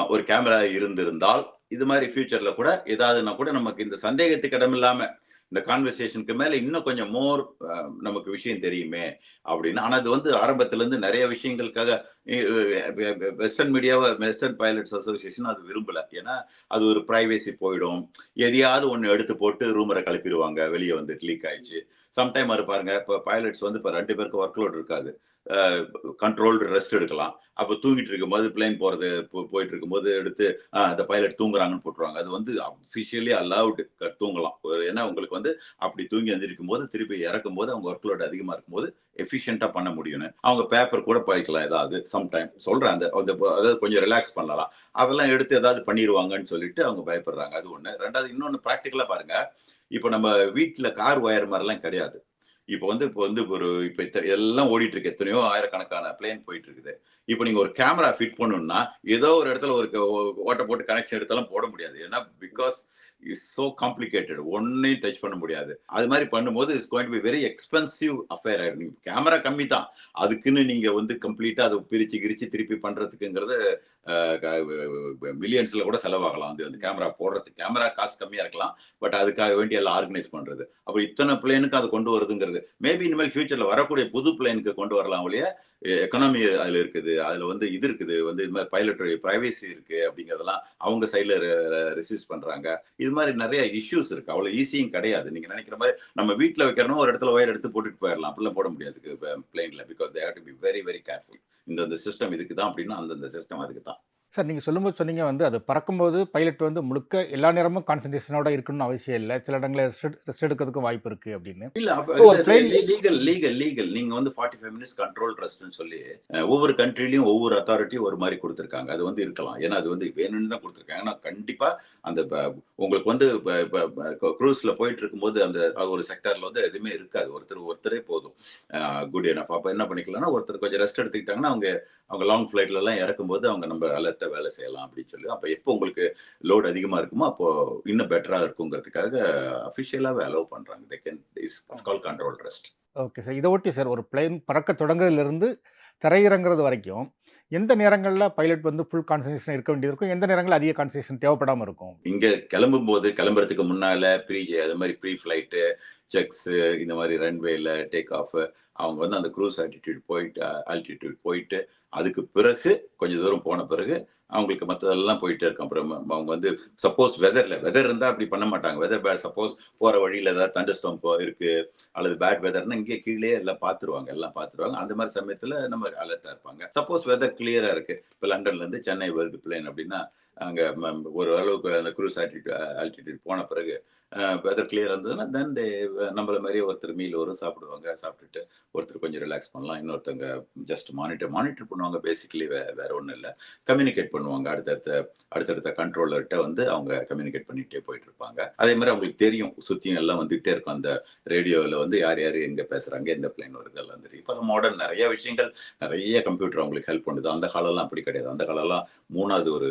ஒரு கேமரா இருந்திருந்தால் இது மாதிரி ஃபியூச்சர்ல கூட ஏதாவதுன்னா கூட நமக்கு இந்த சந்தேகத்துக்கு இடமில்லாமல் இந்த கான்வர்சேஷனுக்கு மேல இன்னும் கொஞ்சம் மோர் நமக்கு விஷயம் தெரியுமே அப்படின்னு. ஆனா அது வந்து ஆரம்பத்துல இருந்து நிறைய விஷயங்களுக்காக வெஸ்டர்ன் மீடியாவை வெஸ்டர்ன் பைலட்ஸ் அசோசியேஷன் அது விரும்பல. ஏன்னா அது ஒரு பிரைவேசி போயிடும். எதையாவது ஒண்ணு எடுத்து போட்டு ரூமரை கிளப்பிடுவாங்க. வெளியே வந்து லீக் ஆயிடுச்சு. சம்டைம் அது பாருங்க இப்போ பைலட்ஸ் வந்து இப்போ ரெண்டு பேருக்கு ஒர்க் லோட் இருக்காது. கண்ட்ரோல்டு ரெஸ்ட் எடுக்கலாம். அப்போ தூங்கிட்டு இருக்கும்போது பிளேன் போகிறது போ- போயிட்டு இருக்கும்போது எடுத்து அந்த இந்த பைலட் தூங்குறாங்கன்னு போட்டுருவாங்க. அது வந்து அஃபிஷியலி அலவுடு தூங்கலாம். ஒரு ஏன்னா உங்களுக்கு வந்து அப்படி தூங்கி எந்திரிக்கும் போது திருப்பி இறக்கும் போது அவங்க ஒர்க் லோட் அதிகமாக இருக்கும்போது எஃபிஷியண்டாக பண்ண முடியும்னு. அவங்க பேப்பர் கூட படிக்கலாம் ஏதாவது சம்டைம் சொல்கிறேன் அந்த அந்த அதாவது கொஞ்சம் ரிலாக்ஸ் பண்ணலாம். அதெல்லாம் எடுத்து ஏதாவது பண்ணிடுவாங்கன்னு சொல்லிட்டு அவங்க பயப்படுறாங்க. அது ஒன்று ரெண்டாவது இன்னொன்று ப்ராக்டிக்கலாக பாருங்கள் இப்போ நம்ம வீட்டில் கார் ஒயர் மாதிரிலாம் கிடையாது. இப்போ வந்து இப்போ வந்து ஒரு இப்போ எல்லாம் ஓடிட்டு இருக்கு எத்தனையோ ஆயிரக்கணக்கான பிளேன் போயிட்டு இருக்குது இப்போ நீங்க ஒரு கேமரா ஃபிட் பண்ணணும்னா ஏதோ ஒரு இடத்துல ஒரு ஓட்ட போட்டு கனெக்ஷன் எடுத்தாலும் போட முடியாது. ஏன்னா பிகாஸ் இஸ் சோ காம்ப்ளிகேட்டட் ஒன்னையும் டச் பண்ண முடியாது. அது மாதிரி பண்ணும்போது it's going be very expensive affair ஆயிடும். கேமரா கம்மி தான். அதுக்குன்னு நீங்க வந்து கம்ப்ளீட்டா அதை பிரிச்சு கிரிச்சு திருப்பி பண்றதுக்குங்கிறது மில்லியன்ஸ்ல கூட செலவாகலாம். அது அந்த கேமரா போடுறதுக்கு கேமரா காஸ்ட் கம்மியா இருக்கலாம். பட் அதுக்காக வேண்டி எல்லாம் ஆர்கனைஸ் பண்றது. அப்போ இத்தனை பிளேனுக்கு அது கொண்டு வருதுங்கிறது. மேபி இனிமேல் ஃபியூச்சர்ல வரக்கூடிய புது பிளேனுக்கு கொண்டு வரலாம் ஒழிய எக்கனாமி அதுல இருக்குது. அதுல வந்து இது இருக்குது. வந்து இது மாதிரி பைலட்டுடைய ப்ரைவேசி இருக்கு அப்படிங்கறதெல்லாம் அவங்க சைட்ல ரெசிஸ்ட் பண்றாங்க. இது மாதிரி நிறைய இஷ்யூஸ் இருக்கு. அவ்வளவு ஈஸியும் கிடையாது. நீங்க நினைக்கிற மாதிரி நம்ம வீட்டில் வைக்கிறோம் ஒரு இடத்துல ஒயர் எடுத்து போட்டுட்டு போயிடலாம். அப்படிலாம் போட முடியாது. பிளேன்ல because they have to be very very careful இந்த சிஸ்டம் இதுக்கு தான் அப்படின்னா அந்தந்த சிஸ்டம் அதுக்கு தான். சார் நீங்க சொல்லும்போது சொன்னீங்க வந்து அது பறக்கும்போது பைலட் வந்து முழுக்க எல்லா நேரமும் கான்சன்ட்ரேஷனோட இருக்கணும்னு அவசியம் இல்லை. சில இடங்களில் ரெஸ்ட் எடுக்கிறதுக்கும் வாய்ப்பு இருக்கு அப்படின்னு. இல்ல லீகல் லீகல் லீகல் நீங்க வந்து ஃபார்ட்டி ஃபைவ் மினிட்ஸ் கண்ட்ரோல் ட்ரஸ்ட்னு சொல்லி ஒவ்வொரு கண்ட்ரிலையும் ஒவ்வொரு அத்தாரிட்டியும் ஒரு மாதிரி கொடுத்துருக்காங்க. அது வந்து இருக்கலாம். ஏன்னா அது வந்து வேணும்னு தான் கொடுத்துருக்காங்க. ஏன்னா கண்டிப்பா அந்த உங்களுக்கு வந்து க்ரூஸ்ல போயிட்டு இருக்கும்போது அந்த ஒரு செக்டர்ல வந்து எதுவுமே இருக்காது. ஒருத்தர் ஒருத்தரே போதும். குட் எனஃப் அப்ப என்ன பண்ணிக்கலாம்னா ஒருத்தர் கொஞ்சம் ரெஸ்ட் எடுத்துக்கிட்டாங்கன்னா அவங்க அவங்க லாங் ஃபிளைட்ல எல்லாம் இறக்கும்போது அவங்க நம்ம அலர்ட்டா வேலை செய்யலாம் அப்படின்னு சொல்லி. அப்ப எப்போ உங்களுக்கு லோட் அதிகமா இருக்குமோ அப்போ இன்னும் பெட்டரா இருக்குங்கிறதுக்காக அஃபிஷியலாவே அலோவ் பண்றாங்க. They can is call control rest okay sir இதை ஒட்டி சார் ஒரு பிளேன் பறக்க தொடங்குறதுலேருந்து தரையிறங்குறது வரைக்கும் எந்த நேரங்களில் பைலட் வந்து ஃபுல் கான்சன்ட்ரேஷன் இருக்க வேண்டியது இருக்கும்? எந்த நேரங்களில் அதிக கான்சன்ட்ரேஷன் தேவைப்படாமல் இருக்கும்? இங்க கிளம்பும் போது கிளம்புறதுக்கு முன்னால ப்ரீ அது மாதிரி ப்ரீ ஃபிளைட்டு செக்ஸ் இந்த மாதிரி ரன்வேல டேக் ஆஃப் அவங்க வந்து அந்த க்ரூஸ் ஆல்டிடியூட் போயிட்டு ஆல்டிடியூட் போயிட்டு அதுக்கு பிறகு கொஞ்ச தூரம் போன பிறகு அவங்களுக்கு மற்றதெல்லாம் போயிட்டே இருக்கும். அப்புறம் அவங்க வந்து சப்போஸ் வெதர்ல வெதர் இருந்தா அப்படி பண்ண மாட்டாங்க. வெதர் பேட் சப்போஸ் போற வழியில ஏதாவது தண்டஸ்டம் இருக்கு அல்லது பேட் வெதர்னா இங்கே கீழே எல்லாம் பார்த்துருவாங்க எல்லாம் பார்த்துருவாங்க அந்த மாதிரி சமயத்துல நம்ம அலர்ட்டா இருப்பாங்க. சப்போஸ் வெதர் கிளியரா இருக்கு. இப்போ லண்டன்ல இருந்து சென்னை வருது பிளேன் அப்படின்னா அங்க ஒரு அளவுக்கு அந்த குரூஸ் ஆல்டிடியூட் ஆல்டிடியூட் போன பிறகு வெதர் கிளியர் இருந்ததுன்னா தென் டே நம்மள மாதிரி ஒருத்தர் மீல் வரும் சாப்பிடுவாங்க சாப்பிட்டுட்டு ஒருத்தர் கொஞ்சம் ரிலாக்ஸ் பண்ணலாம். இன்னொருத்தங்க ஜஸ்ட் மானிட்டர் மானிட்டர் பண்ணுவாங்க. பேசிக்கலி வேற ஒன்றும் இல்லை. கம்யூனிகேட் பண்ணுவாங்க. அடுத்தடுத்த அடுத்தடுத்த கண்ட்ரோலர்கிட்ட வந்து அவங்க கம்யூனிகேட் பண்ணிகிட்டே போயிட்டு இருப்பாங்க அதே மாதிரி அவங்களுக்கு தெரியும். சுத்தியும் எல்லாம் வந்துகிட்டே இருக்கும். அந்த ரேடியோவில் வந்து யார் யார் எங்கே பேசுகிறாங்க எந்த பிளைன் வருது எல்லாம் தெரியும். இப்போ மாடர்ன் நிறைய விஷயங்கள் நிறைய கம்ப்யூட்டர் அவங்களுக்கு ஹெல்ப் பண்ணுது. அந்த காலம்லாம் அப்படி கிடையாது. அந்த காலம்லாம் மூணாவது ஒரு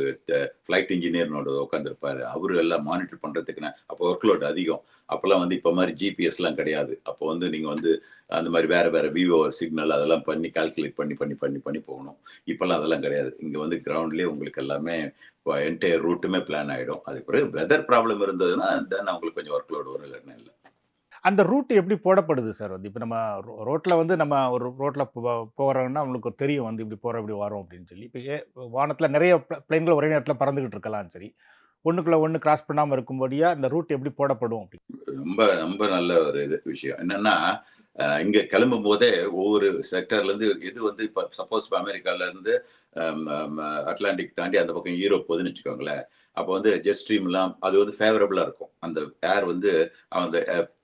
ஃப்ளைட் இன்ஜினியர்னோட உட்காந்துருப்பாரு அவரு எல்லாம் மானிட்டர் பண்ணுறதுக்குன்னு அப்போ ஒர்க் ஒர்க்லோட் அதிகம். அப்போல்லாம் வந்து இப்போ மாதிரி ஜிபிஎஸ்லாம் கிடையாது. அப்போ வந்து நீங்கள் வந்து அந்த மாதிரி வேற வேற விவோ சிக்னல் அதெல்லாம் பண்ணி கால்குலேட் பண்ணி பண்ணி பண்ணி பண்ணி போகணும். இப்போல்லாம் அதெல்லாம் கிடையாது. இங்கே வந்து கிரவுண்ட்லேயே உங்களுக்கு எல்லாமே என்டையர் ரூட்டுமே பிளான் ஆகிடும் அதுக்கு பிறகு வெதர் ப்ராப்ளம் இருந்ததுன்னா தென் அவங்களுக்கு கொஞ்சம் ஒர்க் லோட் வரும் இல்லைன்னா இல்லை. அந்த ரூட் எப்படி போடப்படுது சார் வந்து இப்போ நம்ம ரோட்டில் வந்து நம்ம ஒரு ரோட்டில் போகிறோம்னா நம்மளுக்கு தெரியும் வந்து இப்படி போகிறோம் இப்படி வரோம் அப்படின்னு சொல்லி. இப்போ வானத்தில் நிறைய பிளைன்கள் ஒரே நேரத்தில் பறந்துகிட்டு இருக்கலாம் சரி. ஒண்ணுக்குள்ள ஒன்று கிராஸ் பண்ணாமல் இருக்கும்படியா அந்த ரூட் எப்படி போடப்படும் அப்படி? ரொம்ப ரொம்ப நல்ல ஒரு இது விஷயம். என்னன்னா இங்கே இங்க கிளம்பும் போதே ஒவ்வொரு செக்டர்ல இருந்து இது வந்து இப்ப சப்போஸ் இப்போ அமெரிக்கால இருந்து அட்லாண்டிக் தாண்டி அந்த பக்கம் யூரோப் போகுதுன்னு வச்சுக்கோங்களேன். அப்போ வந்து ஜெட் ஸ்ட்ரீம்லாம் அது வந்து ஃபேவரபிளா இருக்கும். அந்த ஏர் வந்து அந்த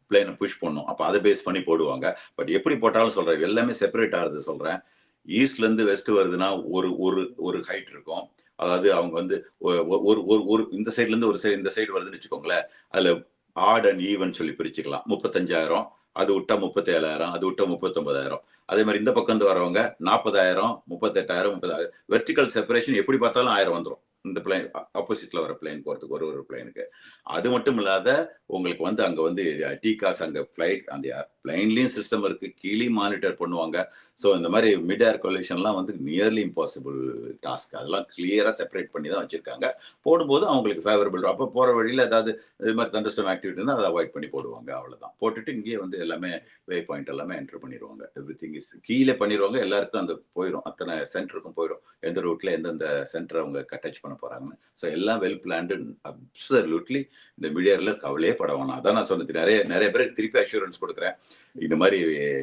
பிளேனை புஷ் பண்ணும். அப்போ அதை பேஸ் பண்ணி போடுவாங்க. பட் எப்படி போட்டாலும் சொல்றேன் எல்லாமே செப்பரேட் ஆகுது சொல்றேன். ஈஸ்ட்ல இருந்து வெஸ்ட் வருதுன்னா ஒரு ஒரு ஒரு ஹைட் இருக்கும். அதாவது அவங்க வந்து ஒரு ஒரு ஒரு இந்த சைட்லேருந்து ஒரு சைடு இந்த சைடு வருதுன்னு வச்சுக்கோங்களேன் அதுல ஆட் அண்ட் ஈவன் சொல்லி பிரிச்சுக்கலாம். முப்பத்தஞ்சாயிரம் அது விட்டா முப்பத்தேழாயிரம் அது விட்டா முப்பத்தொன்பதாயிரம். அதே மாதிரி இந்த பக்கம் இருந்து வரவங்க நாற்பதாயிரம் முப்பத்தெட்டாயிரம் முப்பதாயிரம். வெர்டிகல் செப்பரேஷன் எப்படி பார்த்தாலும் ஆயிரம் வந்துடும் இந்த பிளேன் ஆப்போசிட்ல வர பிளேன் போறதுக்கு ஒரு ஒரு பிளேனுக்கு அது மட்டும் இல்லாத உங்களுக்கு வந்து அங்க வந்து டீ காசு அங்க ஃபிளைட் அந்த பிளைன்லயும் சிஸ்டம் இருக்கு கீழே மானிட்டர் பண்ணுவாங்க. ஸோ இந்த மாதிரி மிட் ஏர் கொலிஷன்லாம் வந்து நியர்லி இம்பாசிபிள் டாஸ்க் அதெல்லாம் கிளியரா செப்பரேட் பண்ணி தான் வச்சிருக்காங்க. போடும்போது அவங்களுக்கு ஃபேவரபிள் அப்போ போற வழியில ஏதாவது இது மாதிரி தண்டஸ்டம் ஆக்டிவிட்டி இருந்தால் அதை அவாய்ட் பண்ணி போடுவாங்க அவ்வளவுதான். போட்டுட்டு இங்கேயே வந்து எல்லாமே வே பாயிண்ட் எல்லாமே என்டர் பண்ணிடுவாங்க. எவ்ரி திங் இஸ் கீழே பண்ணிடுவாங்க எல்லாருக்கும் அந்த போயிடும் அத்தனை சென்டருக்கும் போயிடும் எந்த ரூட்ல எந்தெந்த சென்டர் அவங்க டச் பண்ண போறாங்கன்னு. ஸோ எல்லாம் வெல் பிளான்டு அப்சல்யூட்லி இந்த மீடியாவில் கவலையே பட வேணாம். அதான் நான் சொன்னது நிறைய நிறைய பேருக்கு திருப்பி அஷூரன்ஸ் கொடுக்குறேன். இந்த மாதிரி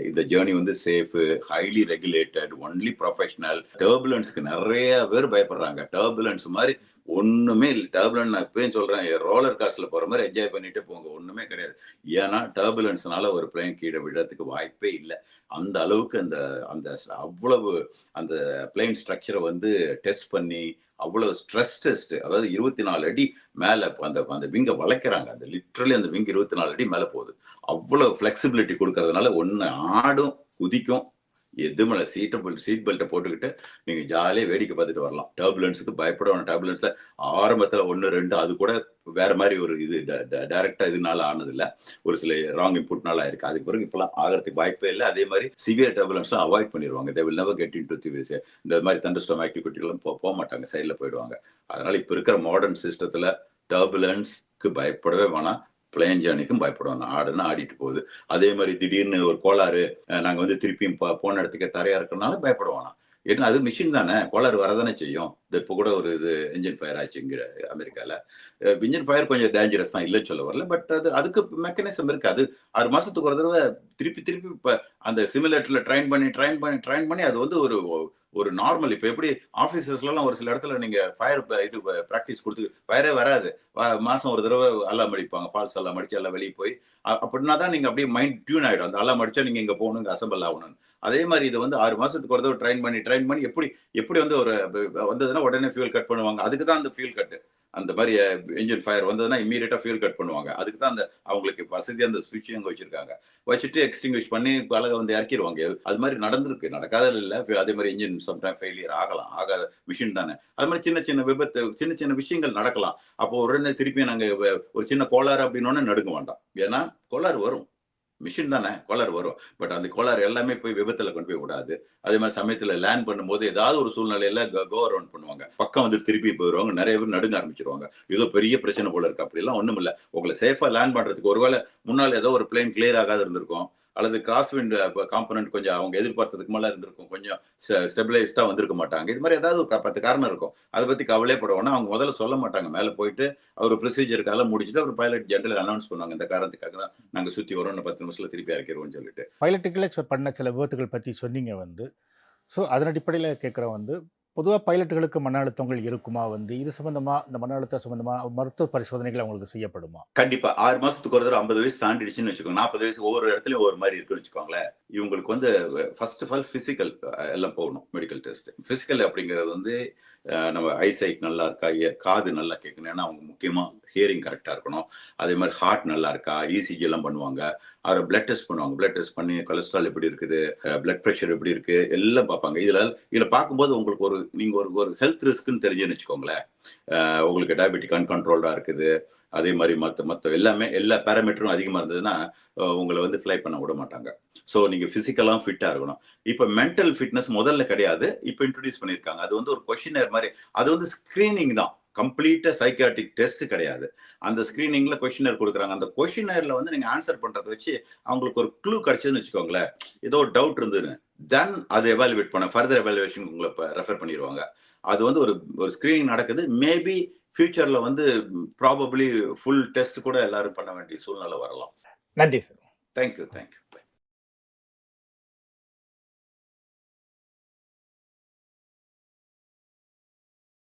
இந்த ஜேர்னி வந்து safe highly regulated only professional டர்புலன்ஸ்க்கு நிறைய பேர் பயப்படுறாங்க. டர்புலன்ஸ் மாதிரி ஒண்ணுமே இல்லை. டர்புலன்ஸ் நான் இப்பயும் சொல்றேன். ரோலர் காஸ்ட்ல போற மாதிரி என்ஜாய் பண்ணிட்டு போங்க. ஒண்ணுமே கிடையாது. ஏன்னா டர்புலன்ஸ்னால ஒரு பிளேன் கீழே விடுறதுக்கு வாய்ப்பே இல்லை. அந்த அளவுக்கு அந்த அந்த அவ்வளவு அந்த பிளேன் ஸ்ட்ரக்சரை வந்து டெஸ்ட் பண்ணி அவ்வளவு ஸ்ட்ரெஸ் டெஸ்ட் அதாவது இருபத்தி நாலு அடி மேல அந்த அந்த விங்கை வளைக்கிறாங்க. அந்த லிட்ரலி அந்த விங் இருபத்தி நாலு அடி மேல போகுது. அவ்வளவு ஃபிளெக்சிபிலிட்டி கொடுக்கறதுனால ஒன்று ஆடும் குதிக்கும் எது மேல சீட்டை பெல்ட் சீட் பெல்ட்டை போட்டுக்கிட்டு நீங்க ஜாலியாக வேடிக்கை பார்த்துட்டு வரலாம். டர்புலன்ஸுக்கு பயப்பட வேணும். டர்புலன்ஸ்ல ஆரம்பத்தில் ஒன்று ரெண்டு அது கூட வேற மாதிரி ஒரு இது டைரக்டா இதனால ஆனது இல்ல ஒரு சில ராங் இன்புட்னால இருக்கு. அதுக்கு பிறகு இப்பெல்லாம் ஆகிறதுக்கு வாய்ப்பே இல்லை. அதே மாதிரி சிவியர் டர்புலன்ஸ் அவாய்ட் பண்ணிடுவாங்க they will never get into இந்த மாதிரி தண்டஸ்டம் ஆக்டிவிட்டி போக மாட்டாங்க. சைடில் போயிடுவாங்க. அதனால இப்போ இருக்கிற மாடர்ன் சிஸ்டத்தில் டர்புலன்ஸ்க்கு பயப்படவே வேணாம். பிளேன் ஜேர்னிக்கும் பயப்படுவாங்க. ஆடுனா ஆடிட்டு போகுது. அதே மாதிரி திடீர்னு ஒரு கோளாறு நாங்கள் நாங்க வந்து திருப்பியும் போன இடத்துக்கு தரையா இருக்கிறனால பயப்படுவானா ஏன்னா அது மிஷின் தானே. கோளாறு வரதானே செய்யும். இது இப்போ கூட ஒரு இது இன்ஜின் ஃபயர் ஆச்சுங்கிற அமெரிக்காவில் அமெரிக்கால இன்ஜின் ஃபயர் கொஞ்சம் டேஞ்சரஸ் தான் இல்லைன்னு சொல்ல வரல. பட் அது அதுக்கு மெக்கானிசம் இருக்கு. அது ஆறு மாசத்துக்கு ஒரு தடவை திருப்பி திருப்பி இப்ப அந்த சிமுலேட்டரில் ட்ரைன் பண்ணி ட்ரைன் பண்ணி ட்ரைன் பண்ணி அது வந்து ஒரு ஒரு நார்மல் இப்போ எப்படி ஆஃபீஸஸ்லாம் ஒரு சில இடத்துல நீங்க ஃபயர் இது ப்ராக்டிஸ் கொடுத்து ஃபயரே வராது. மாசம் ஒரு தடவை அல்லாம் அடிப்பாங்க. ஃபால்ஸ் எல்லாம் அடிச்சு எல்லாம் வெளியே போய். அப்படின்னா தான் நீங்க அப்படியே மைண்ட் டியூன் ஆயிடும். அந்த அலாம் அடிச்சா நீங்க இங்க போகணும் இங்க அசம்பிள் ஆகணும்னு. அதே மாதிரி இதை வந்து ஆறு மாசத்துக்கு ஒரு தடவை ட்ரைன் பண்ணி ட்ரைன் பண்ணி எப்படி எப்படி வந்து ஒரு வந்ததுன்னா உடனே ஃபியூல் கட் பண்ணுவாங்க. அதுக்கு தான் அந்த ஃபியூல் கட்டு அந்த மாதிரி இன்ஜின் ஃபயர் வந்ததுன்னா இம்மீடியட்டா ஃபியூல் கட் பண்ணுவாங்க. அதுக்கு தான் அந்த அவங்களுக்கு வசதி அந்த சுவிட்ச் அங்கே வச்சிருக்காங்க. வச்சுட்டு எக்ஸ்டிங்விஷ் பண்ணி பலகை வந்து இறக்கிடுவாங்க அது மாதிரி நடந்திருக்கு. நடக்காத இல்லை. அதே மாதிரி இன்ஜின் சம்டைம் ஃபெயிலியர் ஆகலாம். ஆகாத மிஷின் தானே. அது மாதிரி சின்ன சின்ன விபத்து சின்ன சின்ன விஷயங்கள் நடக்கலாம். அப்போ உடனே திருப்பி நாங்கள் ஒரு சின்ன கோளாறு அப்படின்னு நடுங்க வேண்டாம். ஏன்னா கோளாறு வரும். மிஷின் தானே கோளாறு வரும். பட் அந்த கோளாறு எல்லாமே போய் விபத்துல கொண்டு போய் விடாது. அதே மாதிரி சமயத்துல லேண்ட் பண்ணும்போது ஏதாவது ஒரு சூழ்நிலையில கோ அரௌண்ட் பண்ணுவாங்க. பக்கம் வந்து திருப்பி போயிடுவாங்க நிறைய பேர் நடுங்க ஆரம்பிச்சிருவாங்க. ஏதோ பெரிய பிரச்சனை போல இருக்கு. அப்படிலாம் ஒண்ணும் இல்ல உங்களை சேஃபா லேண்ட் பண்றதுக்கு ஒருவேளை முன்னால் ஏதோ ஒரு பிளேன் கிளியர் ஆகாது இருந்திருக்கும். அல்லது கிராஸ் விண்ட் காம்பனன்ட் கொஞ்சம் அவங்க எதிர்பார்த்ததுக்கு மேலே இருந்திருக்கும். கொஞ்சம் ஸ்டெபிளைஸ்டாக வந்திருக்க மாட்டாங்க. இது மாதிரி ஏதாவது ஒரு க- பத்து காரணம் இருக்கும். அதை பற்றி கவலையே அவங்க முதல்ல சொல்ல மாட்டாங்க. மேலே போயிட்டு அவர் ப்ரொசீஜருக்காக முடிச்சுட்டு அவர் பைலட் ஜென்ரல் அனௌன்ஸ் பண்ணுவாங்க. இந்த காரணத்துக்காக தான் நாங்கள் சுற்றி வரோம்னு பத்து நிமிஷத்தில் திருப்பி இறக்கிறோம்னு சொல்லிட்டு. பைலட்டுகளே பண்ண சில விபத்துகள் பற்றி சொன்னீங்க வந்து. ஸோ அதன் அடிப்படையில் கேட்குறோம் வந்து பொதுவாக பைலட்டுகளுக்கு மன அழுத்தங்கள் இருக்குமா வந்து? இது சம்பந்தமா இந்த மன அழுத்தம் சம்பந்தமா மருத்துவ பரிசோதனைகள் அவங்களுக்கு செய்யப்படுமா? கண்டிப்பா. ஆறு மாசத்துக்கு ஒரு தடவை ஐம்பது வயசு தாண்டிடுச்சுன்னு வச்சுக்கோங்க. நாற்பது வயசு ஒவ்வொரு இடத்துலயும் ஒவ்வொரு மாதிரி இருக்குன்னு வச்சுக்கோங்களேன். இவங்களுக்கு வந்து ஃபர்ஸ்ட் ஆஃப் ஆல் பிசிக்கல் எல்லாம் போகணும். மெடிக்கல் டெஸ்ட் பிசிக்கல் அப்படிங்கிறது வந்து நம்ம ஐசைட் நல்லா இருக்கா? காது நல்லா கேட்கணும் ஏன்னா அவங்க முக்கியமாக ஹியரிங் கரெக்டாக இருக்கணும். அதே மாதிரி ஹார்ட் நல்லா இருக்கா? இசிஜி எல்லாம் பண்ணுவாங்க. அவரை பிளட் டெஸ்ட் பண்ணுவாங்க. பிளட் டெஸ்ட் பண்ணி கொலஸ்ட்ரால் எப்படி இருக்குது? பிளட் ப்ரெஷர் எப்படி இருக்கு? எல்லாம் பார்ப்பாங்க. இதில் இதில் பார்க்கும்போது உங்களுக்கு ஒரு நீங்கள் ஒரு ஒரு ஹெல்த் ரிஸ்க்குன்னு தெரிஞ்சுன்னு வச்சுக்கோங்களேன். உங்களுக்கு டயபெட்டிக் அன்கண்ட்ரோல்டா இருக்குது. அதே மாதிரி மற்ற மற்ற எல்லாமே எல்லா பேராமீட்டரும் அதிகமாக இருந்ததுன்னா உங்களை வந்து ஃப்ளை பண்ண விட மாட்டாங்க. ஸோ நீங்கள் ஃபிசிக்கலாக ஃபிட்டாக இருக்கணும். இப்போ மென்டல் ஃபிட்னஸ் முதல்ல கிடையாது. இப்போ இன்ட்ரடியூஸ் பண்ணியிருக்காங்க. அது வந்து ஒரு கொஷினர் மாதிரி. அது வந்து ஸ்க்ரீனிங் தான். கம்ப்ளீட்டாக சைக்காட்டிக் டெஸ்ட் கிடையாது. அந்த ஸ்க்ரீனிங்கில் கொஷினர் கொடுக்குறாங்க. அந்த கொஷினரில் வந்து நீங்கள் ஆன்சர் பண்ணுறத வச்சு அவங்களுக்கு ஒரு க்ளூ கிடச்சதுன்னு வச்சுக்கோங்களேன். ஏதோ ஒரு டவுட் இருந்ததுன்னு. தென் அதை எவாலுவேட் பண்ண ஃபர்தர் எவாலுவேஷன் உங்களை ரெஃபர் பண்ணிடுவாங்க அது வந்து ஒரு ஒரு ஸ்க்ரீனிங் நடக்குது. மேபி ஃபியூச்சர்ல வந்து ப்ராபப்ளி ஃபுல் டெஸ்ட் கூட எல்லாரும் பண்ண வேண்டிய சூழ்நிலை வரலாம். நன்றி சார். Thank you thank you